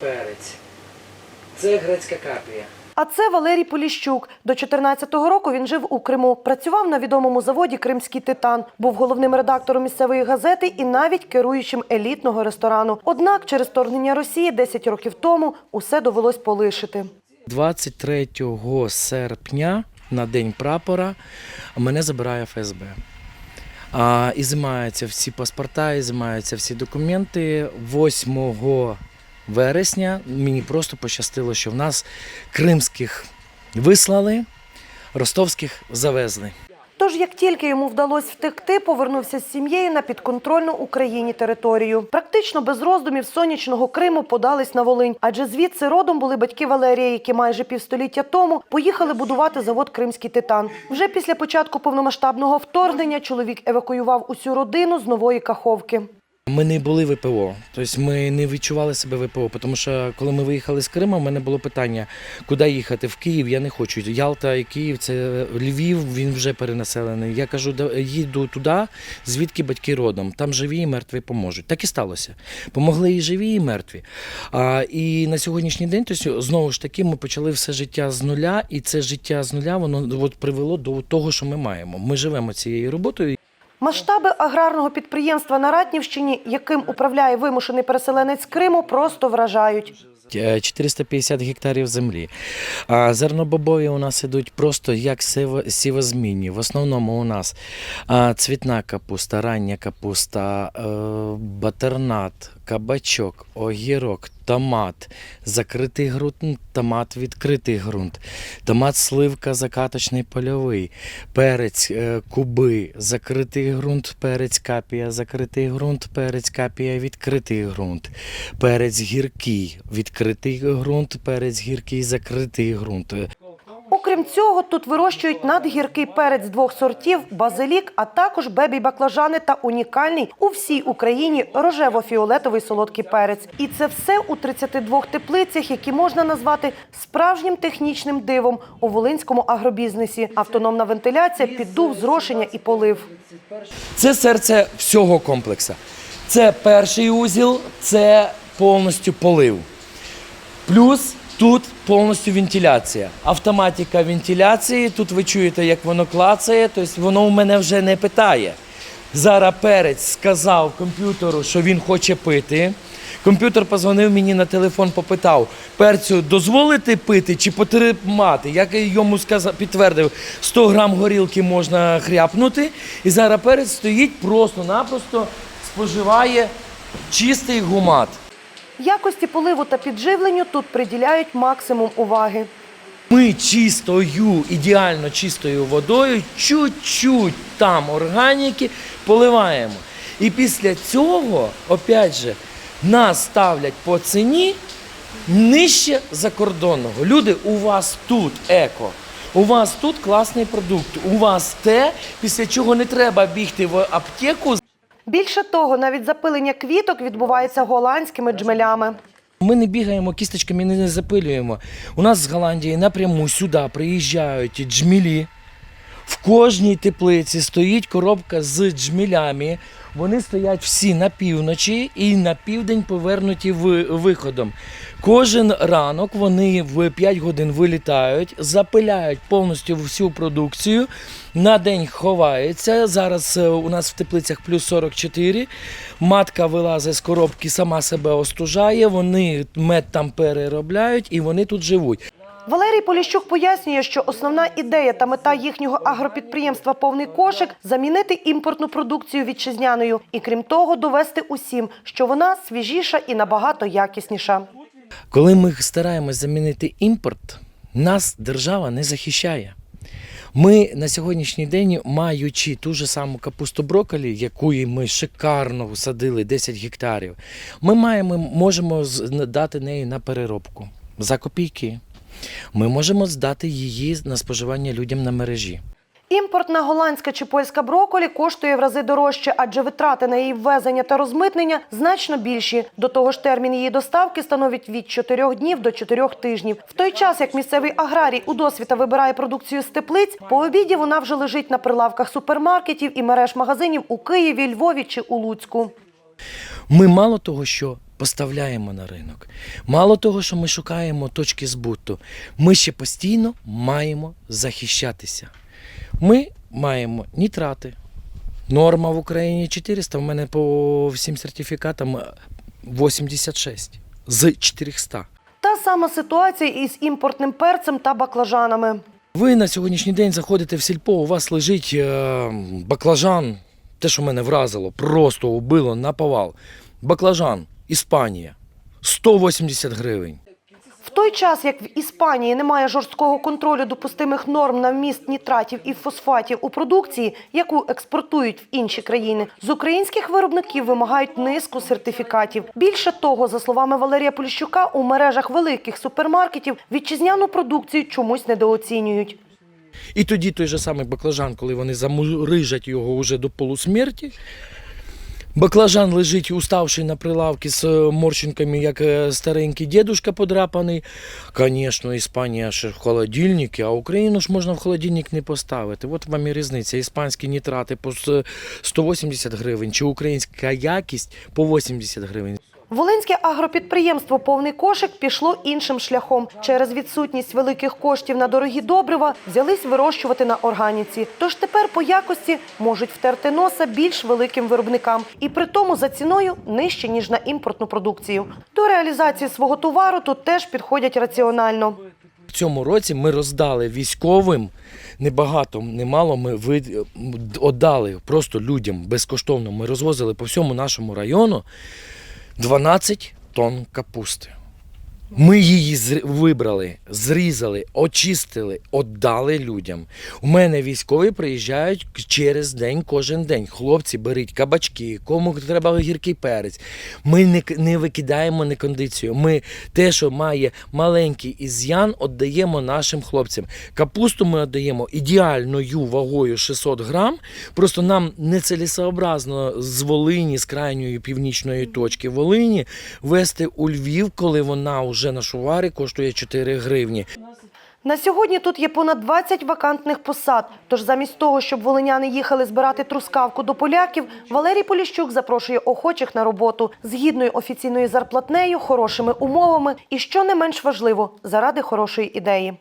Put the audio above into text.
Перець. Це грецька капія. А це Валерій Поліщук. До 14-го року він жив у Криму. Працював на відомому заводі Кримський титан. Був головним редактором місцевої газети і навіть керуючим елітного ресторану. Однак через вторгнення Росії 10 років тому усе довелось полишити. 23 серпня на день прапора мене забирає ФСБ. А, і займаються всі паспорта, і займаються всі документи. 8 вересня мені просто пощастило, що в нас кримських вислали, ростовських завезли. Тож, як тільки йому вдалося втекти, повернувся з сім'єю на підконтрольну Україні територію. Практично без роздумів сонячного Криму подались на Волинь, адже звідси родом були батьки Валерія, які майже півстоліття тому поїхали будувати завод Кримський титан. Вже після початку повномасштабного вторгнення чоловік евакуював усю родину з нової каховки. Ми не були ВПО, тобто ми не відчували себе ВПО, тому що коли ми виїхали з Криму, в мене було питання, куди їхати в Київ. Я не хочу. Ялта і Київ, це Львів, він вже перенаселений. Я кажу, їду туди, звідки батьки родом. Там живі і мертві поможуть. Так і сталося. Помогли і живі, і мертві. А, і на сьогоднішній день, тобто, знову ж таки, ми почали все життя з нуля, і це життя з нуля воно от, привело до того, що ми маємо. Ми живемо цією роботою. Масштаби аграрного підприємства на Ратнівщині, яким управляє вимушений переселенець Криму, просто вражають. Е, 450 гектарів землі. А зернобобові у нас ідуть просто як сівозмінні. В основному у нас цвітна капуста, рання капуста, е, батернат, кабачок, огірок, томат, закритий ґрунт, томат, відкритий ґрунт, томат, сливка, закаточний польовий, перець, е, куби, закритий ґрунт, перець капія, закритий ґрунт, перець капія, відкритий ґрунт, перець гіркий, відкритий ґрунт, перець гіркий, закритий ґрунт. Окрім цього, тут вирощують надгіркий перець двох сортів, базилік, а також бебі-баклажани та унікальний у всій Україні рожево-фіолетовий солодкий перець. І це все у 32 теплицях, які можна назвати справжнім технічним дивом у волинському агробізнесі. Автономна вентиляція, піддув, зрошення і полив. Це серце всього комплексу. Це перший узіл, це повністю полив. Плюс тут повністю вентиляція. Автоматика вентиляції. Тут ви чуєте, як воно клацає, тобто воно у мене вже не питає. Зараз перець сказав комп'ютеру, що він хоче пити. Комп'ютер позвонив мені на телефон, попитав, перцю дозволити пити чи потримати. Я йому сказав, підтвердив, 100 грам горілки можна хряпнути. І зараз перець стоїть просто-напросто споживає чистий гумат. Якості поливу та підживленню тут приділяють максимум уваги. Ми чистою, ідеально чистою водою, чуть-чуть там органіки поливаємо. І після цього, опять же, нас ставлять по ціні нижче закордонного. Люди, у вас тут еко. У вас тут класний продукт. У вас те, після чого не треба бігти в аптеку Більше того, навіть запилення квіток відбувається голландськими джмелями. Ми не бігаємо кісточками, не запилюємо. У нас з Голландії напряму сюди приїжджають джмілі. В кожній теплиці стоїть коробка з джмілями. Вони стоять всі на півночі і на південь повернуті виходом. Кожен ранок вони в 5 годин вилітають, запиляють повністю всю продукцію. На день ховаються. Зараз е, у нас в теплицях плюс 44. Матка вилазить з коробки, сама себе остужає. Вони мед там переробляють і вони тут живуть. Валерій Поліщук пояснює, що основна ідея та мета їхнього агропідприємства повний кошик замінити імпортну продукцію вітчизняною і крім того, довести усім, що вона свіжіша і набагато якісніша. Коли ми стараємось замінити імпорт, нас держава не захищає. Ми на сьогоднішній день, маючи ту ж саму капусту брокколі, яку ми шикарно садили 10 гектарів, ми маємо, можемо дати неї на переробку за копійки. Ми можемо здати її на споживання людям на мережі. Імпортна голландська чи польська броколі коштує в рази дорожче, адже витрати на її ввезення та розмитнення значно більші. До того ж, термін її доставки становить від 4 днів до 4 тижнів. В той час, як місцевий аграрій у досвіта вибирає продукцію з теплиць, по обіді вона вже лежить на прилавках супермаркетів і мереж магазинів у Києві, Львові чи у Луцьку. Ми мало того, що поставляємо на ринок, мало того, що ми шукаємо точки збуту, ми ще постійно маємо захищатися. Ми маємо нітрати. Норма в Україні 400, в мене по всім сертифікатам е, 86 з 400. Та сама ситуація із імпортним перцем та баклажанами. Ви на сьогоднішній день заходите в сільпо, у вас лежить е, баклажан, те, що мене вразило, просто убило на повал. Баклажан, Іспанія, 180 гривень. В той час, як в Іспанії немає жорсткого контролю допустимих норм на вміст нітратів і фосфатів у продукції, яку експортують в інші країни, з українських виробників вимагають низку сертифікатів. Більше того, за словами Валерія Поліщука, у мережах великих супермаркетів вітчизняну продукцію чомусь недооцінюють. І тоді той же самий баклажан, коли вони замурижать його уже до полусмерті. Баклажан лежить уставший на прилавці з морщинками, як е, старенький дідушка подрапаний. Звісно, Іспанія ще в холодильнику, а Україну ж можна в холодильник не поставити. От вам і різниця. Іспанські нітрати по 180 гривень, чи українська якість по 80 гривень. Волинське агропідприємство Повний кошик пішло іншим шляхом. Через відсутність великих коштів на дорогі добрива взялись вирощувати на органіці. Тож тепер по якості можуть втерти носа більш великим виробникам, і при тому за ціною нижче ніж на імпортну продукцію. До реалізації свого товару тут теж підходять раціонально. В цьому році ми роздали військовим небагато, немало. Ми ви- віддали просто людям безкоштовно. Ми розвозили по всьому нашому району 12 тонн капусти. Ми її вибрали, зрізали, очистили, віддали людям. У мене військові приїжджають через день, кожен день. Хлопці, беріть кабачки, кому треба гіркий перець. Ми не, не викидаємо некондицію. Ми те, що має маленький ізян, віддаємо нашим хлопцям. Капусту ми віддаємо ідеальною вагою 600 грам. Просто нам нецелесообразно з Волині, з крайньої північної точки Волині, вести у Львів, коли вона вже на шуварі коштує 4 гривні. На сьогодні тут є понад 20 вакантних посад. Тож замість того, щоб волиняни їхали збирати трускавку до поляків, Валерій Поліщук запрошує охочих на роботу з гідною офіційною зарплатнею, хорошими умовами і, що не менш важливо, заради хорошої ідеї.